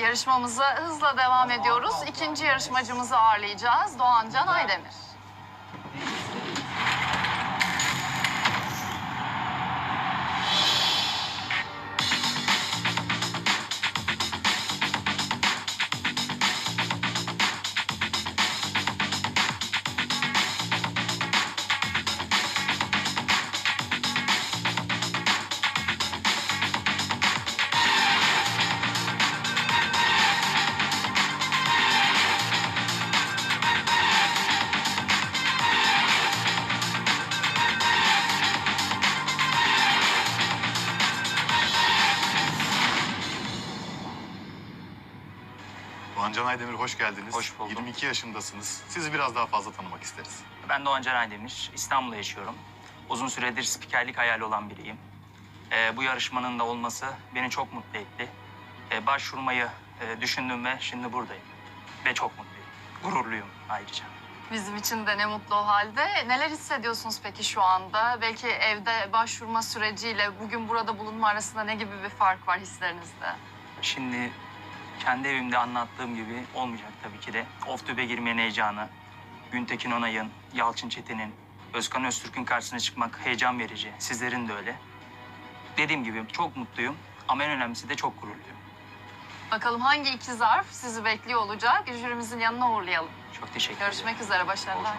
yarışmamıza hızla devam ediyoruz. İkinci yarışmacımızı ağırlayacağız. Doğancan Aydemir. Doğan Can Aydemir hoş geldiniz. Hoş bulduk. 22 yaşındasınız. Sizi biraz daha fazla tanımak isteriz. Ben Doğan Can Aydemir. İstanbul'da yaşıyorum. Uzun süredir spikerlik hayali olan biriyim. Ee, bu yarışmanın da olması beni çok mutlu etti. Ee, başvurmayı e, düşündüm ve şimdi buradayım. Ve çok mutluyum. Gururluyum ayrıca. Bizim için de ne mutlu o halde. Neler hissediyorsunuz peki şu anda? Belki evde başvurma süreciyle bugün burada bulunma arasında ne gibi bir fark var hislerinizde? Şimdi kendi evimde anlattığım gibi olmayacak tabii ki de. Off tübe girmenin heyecanı, Güntekin Onay'ın, Yalçın Çetin'in, Özkan Öztürk'ün karşısına çıkmak heyecan verici. Sizlerin de öyle. Dediğim gibi çok mutluyum ama en önemlisi de çok gururluyum. Bakalım hangi iki zarf sizi bekliyor olacak? Jürimizin yanına uğurlayalım. Çok teşekkür ederim. Görüşmek üzere, başarılar.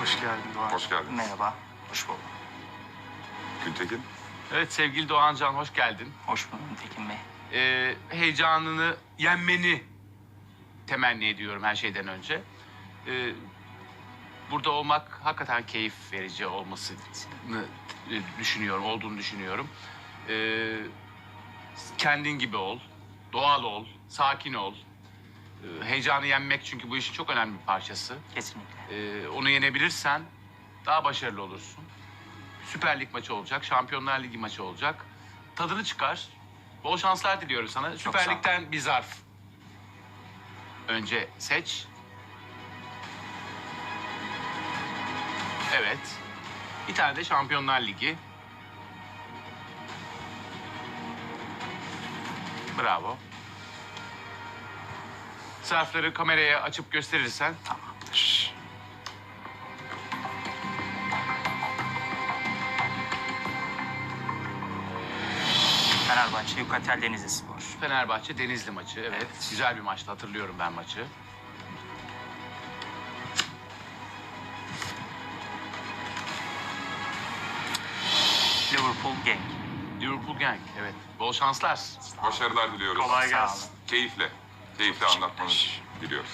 Hoş geldin Doğan. Hoş geldin. Merhaba, hoş bulduk. Güntekin. Evet sevgili Doğancan hoş geldin. Hoş buldum Tekin Bey. Ee, heyecanını yenmeni temenni ediyorum her şeyden önce. Ee, burada olmak hakikaten keyif verici olmasını e, düşünüyorum, olduğunu düşünüyorum. Ee, kendin gibi ol, doğal ol, sakin ol. Ee, heyecanı yenmek çünkü bu işin çok önemli bir parçası. Kesinlikle. Ee, onu yenebilirsen daha başarılı olursun. Süper Lig maçı olacak, Şampiyonlar Ligi maçı olacak. Tadını çıkar. Bol şanslar diliyorum sana. Süper sağ ol. Lig'den bir zarf. Önce seç. Evet. Bir tane de Şampiyonlar Ligi. Bravo. Zarfları kameraya açıp gösterirsen Tamamdır. Fenerbahçe, Yukatel Denizli Spor. Fenerbahçe Denizli maçı. Evet. Evet. Güzel bir maçtı. Hatırlıyorum ben maçı. Liverpool Gang. Liverpool Gang. Evet. Bol şanslar. Başarılar diliyoruz. Kolay gelsin. Keyifle. Keyifle anlatmanı diliyoruz.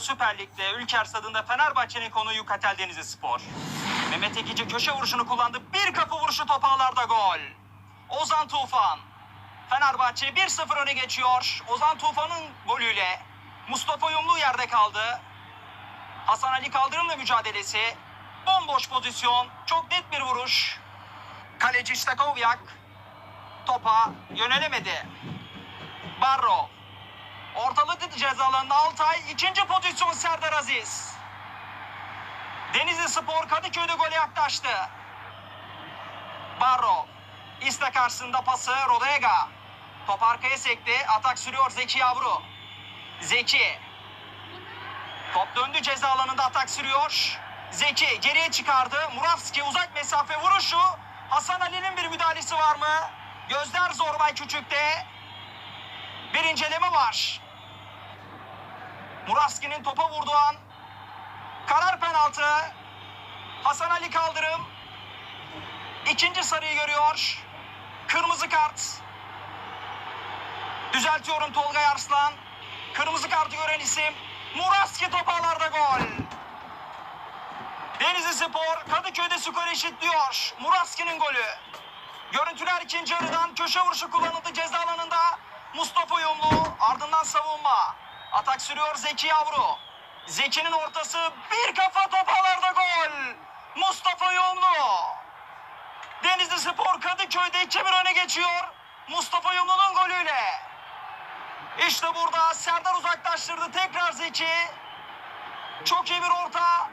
Süper Lig'de Ülker Stadı'nda Fenerbahçe'nin konuğu Yukatel Denizli Spor. Mehmet Ekici köşe vuruşunu kullandı. Bir kapı vuruşu top ağlarda gol. Ozan Tufan. Fenerbahçe 1-0 öne geçiyor. Ozan Tufan'ın golüyle Mustafa Yumlu yerde kaldı. Hasan Ali Kaldırım'la mücadelesi. Bomboş pozisyon. Çok net bir vuruş. Kaleci Stakovyak topa yönelemedi. Barro Ortalık ceza alanında Altay. ikinci pozisyon Serdar Aziz. Denizli Spor Kadıköy'de gole yaklaştı. Barro. İste karşısında pası Rodega. Top arkaya sekti. Atak sürüyor Zeki Yavru. Zeki. Top döndü ceza alanında atak sürüyor. Zeki geriye çıkardı. Muravski uzak mesafe vuruşu. Hasan Ali'nin bir müdahalesi var mı? Gözler Zorbay Küçük'te. Bir inceleme var. Muraski'nin topa vurduğu an. Karar penaltı. Hasan Ali Kaldırım. İkinci sarıyı görüyor. Kırmızı kart. Düzeltiyorum Tolga Arslan. Kırmızı kartı gören isim. Muraski top ağlarda gol. Denizli Spor Kadıköy'de skor eşitliyor. Muraski'nin golü. Görüntüler ikinci yarıdan köşe vuruşu kullanıldı ceza alanında. Mustafa Yumlu ardından savunma. Atak sürüyor Zeki Yavru. Zeki'nin ortası bir kafa top ağlarda gol. Mustafa Yumlu. Denizli Spor Kadıköy'de 2-1 öne geçiyor. Mustafa Yumlu'nun golüyle. İşte burada Serdar uzaklaştırdı tekrar Zeki. Çok iyi bir orta.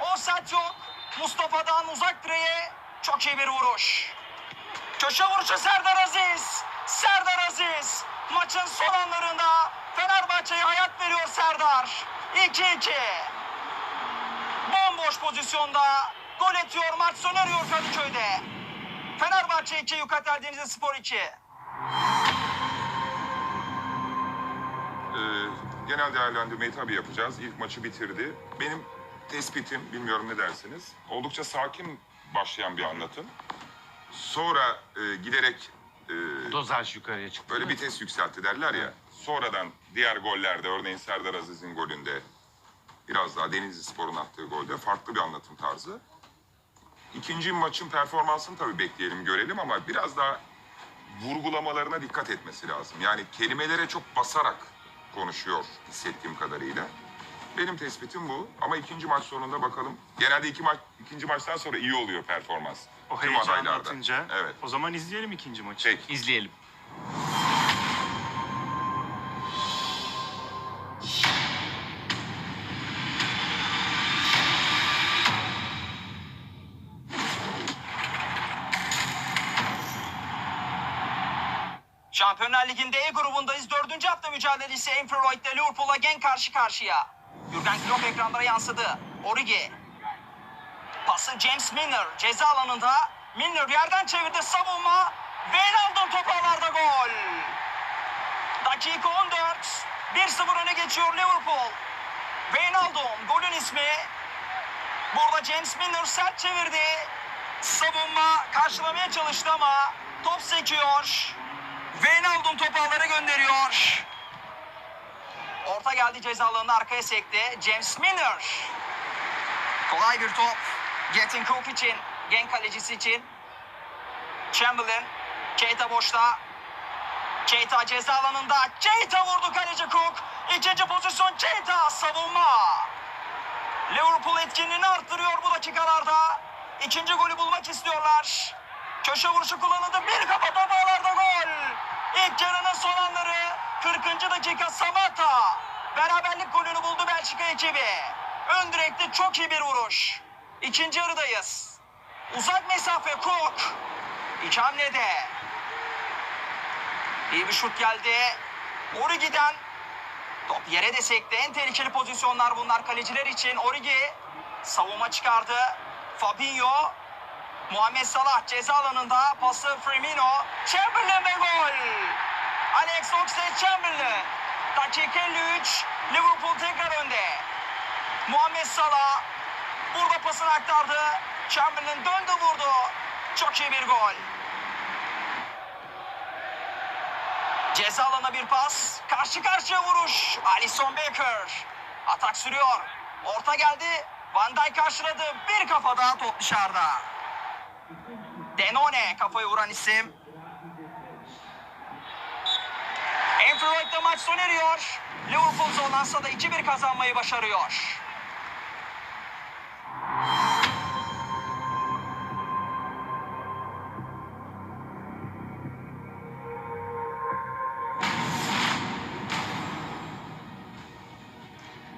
O set yok. Mustafa'dan uzak direğe çok iyi bir vuruş. Köşe vuruşu Serdar Aziz. Serdar Aziz. Maçın son anlarında Fenerbahçe'ye hayat veriyor Serdar. 2-2. Bomboş pozisyonda gol atıyor maç sona eriyor Kadıköy'de. Fenerbahçe 2, Yukatel Denizli Spor 2. Ee, genel değerlendirmeyi tabii yapacağız. İlk maçı bitirdi. Benim tespitim, bilmiyorum ne dersiniz, oldukça sakin başlayan bir anlatım. Sonra e, giderek e, Dozaj yukarıya çıktı. böyle vites yükseltti derler ya. Sonradan diğer gollerde, örneğin Serdar Aziz'in golünde, biraz daha Denizli Spor'un attığı golde farklı bir anlatım tarzı. İkinci maçın performansını tabii bekleyelim, görelim ama biraz daha vurgulamalarına dikkat etmesi lazım. Yani kelimelere çok basarak konuşuyor hissettiğim kadarıyla. Benim tespitim bu ama ikinci maç sonunda bakalım. Genelde iki maç, ikinci maçtan sonra iyi oluyor performans. O Tüm heyecanı adaylarda. atınca Evet. o zaman izleyelim ikinci maçı. Peki. İzleyelim. Şampiyonlar Ligi'nde E grubundayız. Dördüncü hafta mücadelesi Enfiroid'de Liverpool'a gen karşı karşıya. Jurgen Klopp ekranlara yansıdı. Origi. Pası James Milner ceza alanında. Milner yerden çevirdi savunma. Wijnaldum top ağlarda gol. Dakika 14. 1-0 öne geçiyor Liverpool. Wijnaldum golün ismi. Burada James Milner sert çevirdi. Savunma karşılamaya çalıştı ama top sekiyor. Wijnaldum topu ağlara gönderiyor. Orta geldi ceza alanına arkaya sekti. James Milner. Kolay bir top. Getting Cook için. Genk kalecisi için. Chamberlain. Keita boşta. Keita ceza alanında. Keita vurdu kaleci Cook. İkinci pozisyon Keita savunma. Liverpool etkinliğini arttırıyor bu dakikalarda. İkinci golü bulmak istiyorlar. Köşe vuruşu kullanıldı. Bir kafa top ağlarda gol. İlk yarının son anları. 40. dakika Samata. Beraberlik golünü buldu Belçika ekibi. Ön direkte çok iyi bir vuruş. İkinci yarıdayız. Uzak mesafe Cook. İki hamlede. İyi bir şut geldi. Origi'den Top yere de sekti. En tehlikeli pozisyonlar bunlar kaleciler için. Origi savunma çıkardı. Fabinho. Muhammed Salah ceza alanında. Pası Firmino. Chamberlain ve gol. Alex Oxlade-Chamberlain. Dakika 53. Liverpool tekrar önde. Muhammed Salah. Burada pasını aktardı. Chamberlain döndü vurdu. Çok iyi bir gol. Ceza alana bir pas. Karşı karşıya vuruş. Alisson Becker. Atak sürüyor. Orta geldi. Van Dijk karşıladı. Bir kafa daha top dışarıda. Denone kafayı vuran isim. Enfiroid'de maç sona eriyor. Liverpool zorlansa da 2-1 kazanmayı başarıyor.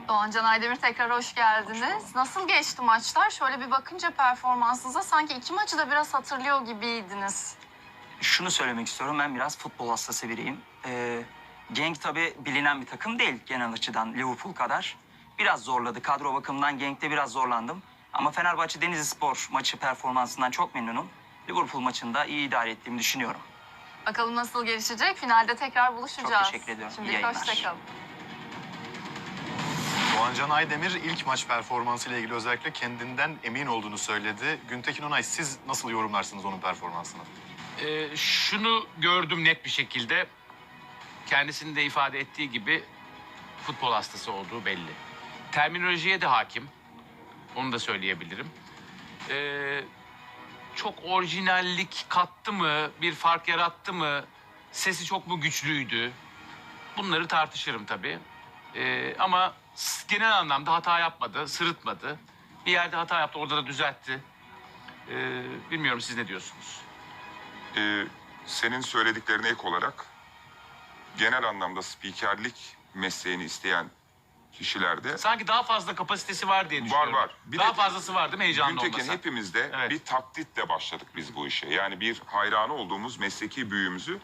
Doğancan Aydemir tekrar hoş geldiniz. Nasıl geçti maçlar? Şöyle bir bakınca performansınıza sanki iki maçı da biraz hatırlıyor gibiydiniz. Şunu söylemek istiyorum. Ben biraz futbol hastası biriyim. Ee, Genk tabii bilinen bir takım değil genel açıdan Liverpool kadar. Biraz zorladı. Kadro bakımından Genk'te biraz zorlandım. Ama Fenerbahçe Denizli Spor maçı performansından çok memnunum. Liverpool maçında iyi idare ettiğimi düşünüyorum. Bakalım nasıl gelişecek. Finalde tekrar buluşacağız. Çok teşekkür ediyorum. İyi Şimdi yayınlar. hoşçakalın. Doğancan Aydemir ilk maç performansı ile ilgili özellikle kendinden emin olduğunu söyledi. Güntekin Onay siz nasıl yorumlarsınız onun performansını? Ee, şunu gördüm net bir şekilde. Kendisinin de ifade ettiği gibi futbol hastası olduğu belli. Terminolojiye de hakim. Onu da söyleyebilirim. Ee, çok orijinallik kattı mı, bir fark yarattı mı, sesi çok mu güçlüydü? Bunları tartışırım tabii. Ee, ama genel anlamda hata yapmadı, sırıtmadı. Bir yerde hata yaptı, orada da düzeltti. Ee, bilmiyorum siz ne diyorsunuz? Ee, senin söylediklerine ek olarak genel anlamda spikerlik mesleğini isteyen kişilerde Sanki daha fazla kapasitesi var diye düşünüyorum. var. Bir daha de- fazlası var değil mi heyecanlı Güntekin olmasa? hepimizde Evet. bir taklitle başladık biz bu işe. Yani bir hayranı olduğumuz mesleki büyüğümüzü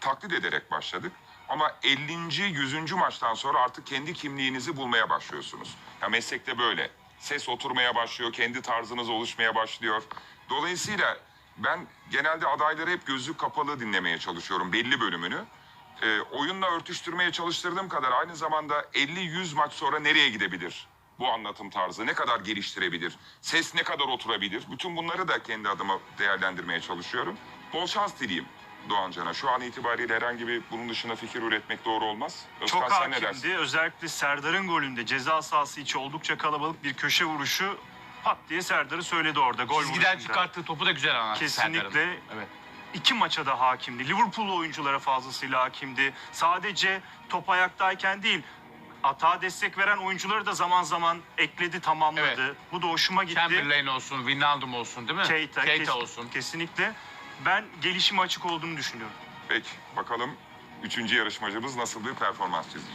taklit ederek başladık. Ama 50. 100. maçtan sonra artık kendi kimliğinizi bulmaya başlıyorsunuz. Ya meslekte böyle. Ses oturmaya başlıyor, kendi tarzınız oluşmaya başlıyor. Dolayısıyla ben genelde adayları hep gözlük kapalı dinlemeye çalışıyorum belli bölümünü. Ee, oyunla örtüştürmeye çalıştırdığım kadar aynı zamanda 50-100 maç sonra nereye gidebilir? Bu anlatım tarzı ne kadar geliştirebilir? Ses ne kadar oturabilir? Bütün bunları da kendi adıma değerlendirmeye çalışıyorum. Bol şans dileyim Doğan Can'a. Şu an itibariyle herhangi bir bunun dışında fikir üretmek doğru olmaz. Özkan Çok sen ne dersin? hakimdi. Özellikle Serdar'ın golünde ceza sahası içi oldukça kalabalık bir köşe vuruşu pat diye Serdar'ı söyledi orada gol Çizgiden vuruşunda. çıkarttığı topu da güzel anlattı Serdar'ın. Kesinlikle Evet. iki maça da hakimdi. Liverpool oyunculara fazlasıyla hakimdi. Sadece top ayaktayken değil, atağa destek veren oyuncuları da zaman zaman ekledi, tamamladı. Bu da hoşuma gitti. Chamberlain olsun, Wijnaldum olsun değil mi? Keita, Keita kes- olsun. Kesinlikle. Ben gelişime açık olduğunu düşünüyorum. Peki bakalım üçüncü yarışmacımız nasıl bir performans çizecek?